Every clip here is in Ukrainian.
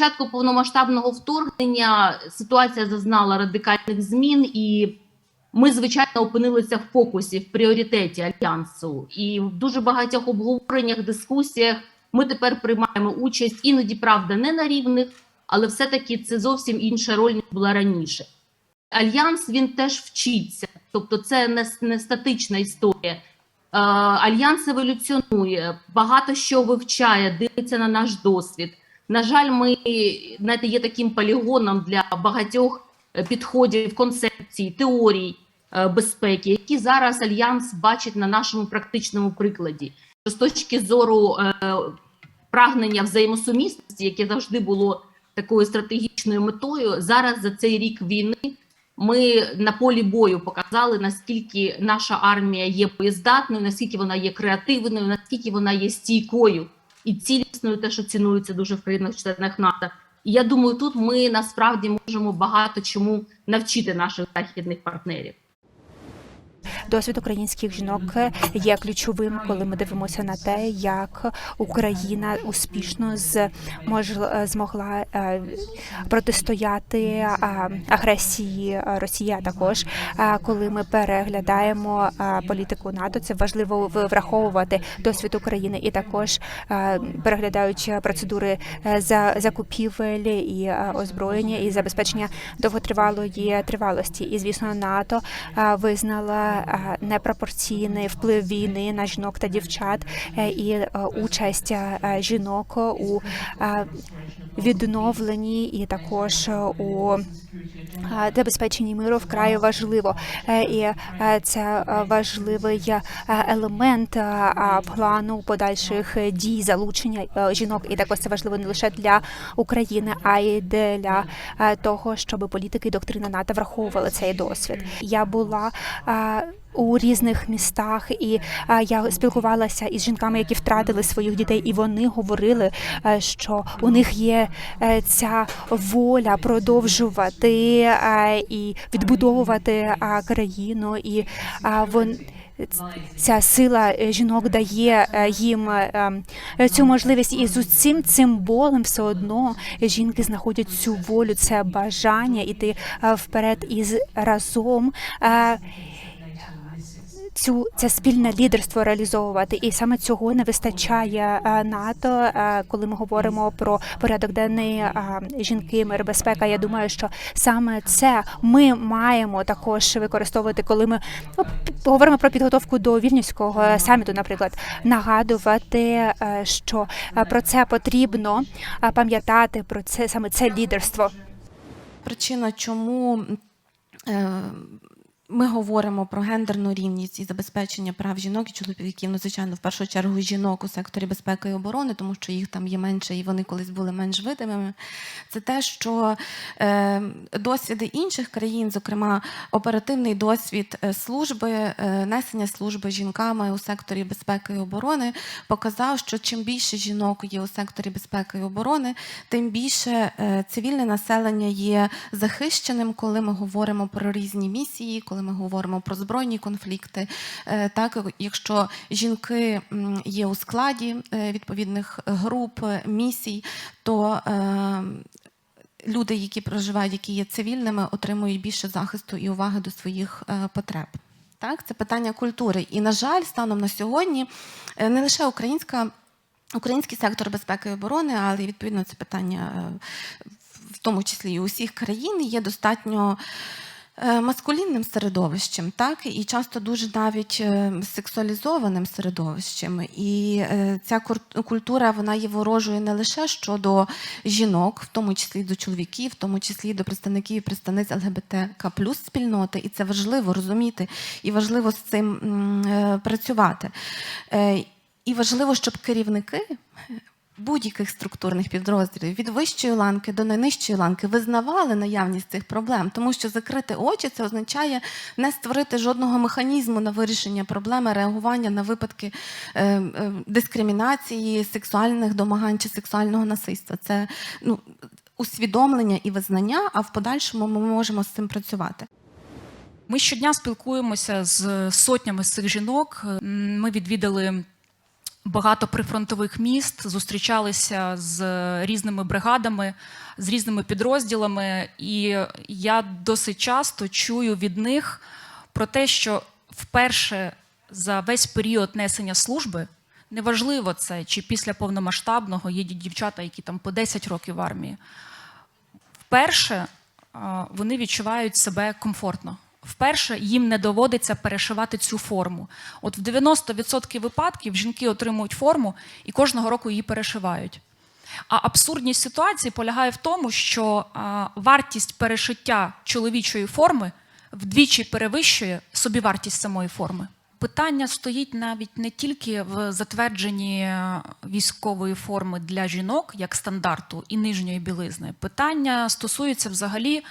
початку повномасштабного вторгнення ситуація зазнала радикальних змін, і ми, звичайно, опинилися в фокусі, в пріоритеті альянсу. І в дуже багатьох обговореннях, дискусіях ми тепер приймаємо участь, іноді правда, не на рівних, але все-таки це зовсім інша роль ніж була раніше. Альянс він теж вчиться, тобто це не, не статична історія. Е, Альянс еволюціонує, багато що вивчає, дивиться на наш досвід. На жаль, ми знаєте, є таким полігоном для багатьох е, підходів, концепцій, теорій е, безпеки, які зараз альянс бачить на нашому практичному прикладі. З точки зору е, прагнення взаємосумісності, яке завжди було такою стратегічною метою, зараз за цей рік війни ми на полі бою показали, наскільки наша армія є боєздатною, наскільки вона є креативною, наскільки вона є стійкою і цілісною, те, що цінується дуже в країнах-членах НАТО. І я думаю, тут ми насправді можемо багато чому навчити наших західних партнерів. Досвід українських жінок є ключовим, коли ми дивимося на те, як Україна успішно мож, змогла е, протистояти е, агресії Росії. а Також е, коли ми переглядаємо е, політику НАТО, це важливо враховувати досвід України і також е, переглядаючи процедури е, за закупівель і е, озброєння і забезпечення довготривалої тривалості. І звісно, НАТО е, визнала е, непропорційний вплив війни на жінок та дівчат е, і е, участь е, жінок у відновленні і також е, у е, забезпеченні миру вкрай важливо. Е, І це важливий елемент плану подальших дій залучення жінок. І також це важливо не лише для України, а й для того, щоб політики і доктрина НАТО враховували цей досвід. Я була у різних містах, і я спілкувалася із жінками, які втратили своїх дітей, і вони говорили, що у них є ця воля продовжувати е, і відбудовувати країну, і вон. Ця сила е, жінок дає е, їм е, е, цю можливість, і з усім цим болем все одно жінки знаходять цю волю, це бажання іти е, вперед і разом. Цю це спільне лідерство реалізовувати, і саме цього не вистачає е, НАТО, е, коли ми говоримо про порядок денний е, жінки, мир, безпека. Я думаю, що саме це ми маємо також використовувати, коли ми ну, говоримо про підготовку до вільнюського саміту, наприклад, нагадувати, що про це потрібно пам'ятати про це саме це лідерство. причина, чому ми говоримо про гендерну рівність і забезпечення прав жінок і чоловіків, ну, звичайно, в першу чергу жінок у секторі безпеки і оборони, тому що їх там є менше і вони колись були менш видимими. Це те, що е, досвіди інших країн, зокрема оперативний досвід е, служби, е, несення служби жінками у секторі безпеки і оборони, показав, що чим більше жінок є у секторі безпеки і оборони, тим більше е, цивільне населення є захищеним, коли ми говоримо про різні місії, коли ми говоримо про збройні конфлікти. Е, Так, якщо жінки є у складі е, відповідних груп, е, місій, то люди, які проживають, які є цивільними, отримують більше захисту і уваги до своїх потреб. Так, це питання культури. І, на жаль, станом на сьогодні не лише українська. Український сектор безпеки і оборони, але відповідно це питання в тому числі і усіх країн є достатньо маскулінним середовищем, так і часто дуже навіть е, сексуалізованим середовищем. І е, ця культура вона є ворожою не лише щодо жінок, в тому числі до чоловіків, в тому числі до представників і представниць ЛГБТК плюс спільноти, і це важливо розуміти і важливо з цим е, працювати. Е, І важливо, щоб керівники будь-яких структурних підрозділів від вищої ланки до найнижчої ланки визнавали наявність цих проблем, тому що закрити очі це означає не створити жодного механізму на вирішення проблеми, реагування на випадки е, е, дискримінації, сексуальних домагань чи сексуального насильства. Це ну, усвідомлення і визнання, а в подальшому ми можемо з цим працювати. Ми щодня спілкуємося з сотнями з цих жінок. Ми відвідали багато прифронтових міст, зустрічалися з різними бригадами, з різними підрозділами, і я досить часто чую від них про те, що вперше за весь період несення служби, неважливо це чи після повномасштабного є дівчата, які там по 10 років в армії, вперше вони відчувають себе комфортно. Вперше їм не доводиться перешивати цю форму. От в 90% випадків жінки отримують форму і кожного року її перешивають. А абсурдність ситуації полягає в тому, що а, вартість перешиття чоловічої форми вдвічі перевищує собівартість самої форми. Питання стоїть навіть не тільки в затвердженні е, військової форми для жінок як стандарту і нижньої білизни. Питання стосується взагалі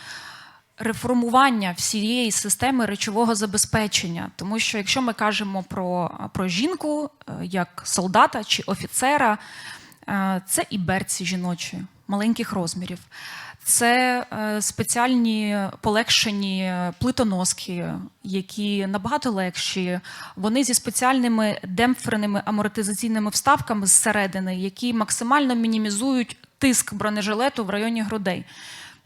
реформування всієї системи речового забезпечення. Тому що якщо ми кажемо про, про жінку е, як солдата чи офіцера, е, це і берці жіночі маленьких розмірів. Це е, спеціальні полегшені плитоноски, які набагато легші. Вони зі спеціальними демпферними амортизаційними вставками зсередини, які максимально мінімізують тиск бронежилету в районі грудей.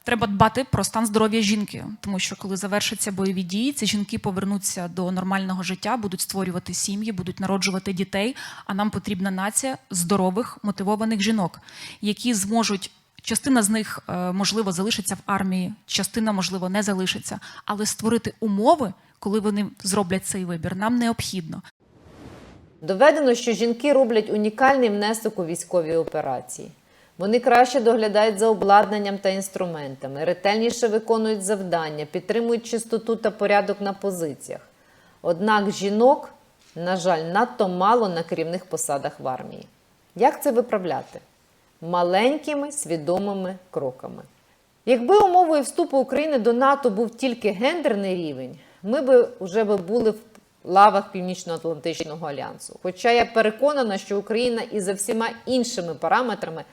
Треба дбати про стан здоров'я жінки, тому що коли завершаться бойові дії, ці жінки повернуться до нормального життя, будуть створювати сім'ї, будуть народжувати дітей. А нам потрібна нація здорових, мотивованих жінок, які зможуть. Частина з них е, можливо залишиться в армії, частина можливо не залишиться, але створити умови, коли вони зроблять цей вибір, нам необхідно. Доведено, що жінки роблять унікальний внесок у військові операції. Вони краще доглядають за обладнанням та інструментами, ретельніше виконують завдання, підтримують чистоту та порядок на позиціях. Однак жінок, на жаль, надто мало на керівних посадах в армії. Як це виправляти? Маленькими свідомими кроками. Якби умовою вступу України до НАТО був тільки гендерний рівень, ми б вже були в лавах Північно-Атлантичного альянсу. Хоча я переконана, що Україна і за всіма іншими параметрами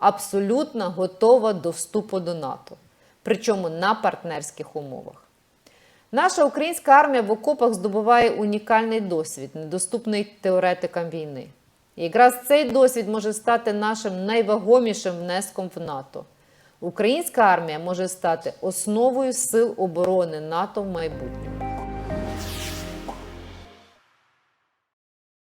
абсолютно готова до вступу до НАТО, причому на партнерських умовах. Наша українська армія в окопах здобуває унікальний досвід, недоступний теоретикам війни. І якраз цей досвід може стати нашим найвагомішим внеском в НАТО. Українська армія може стати основою сил оборони НАТО в майбутньому.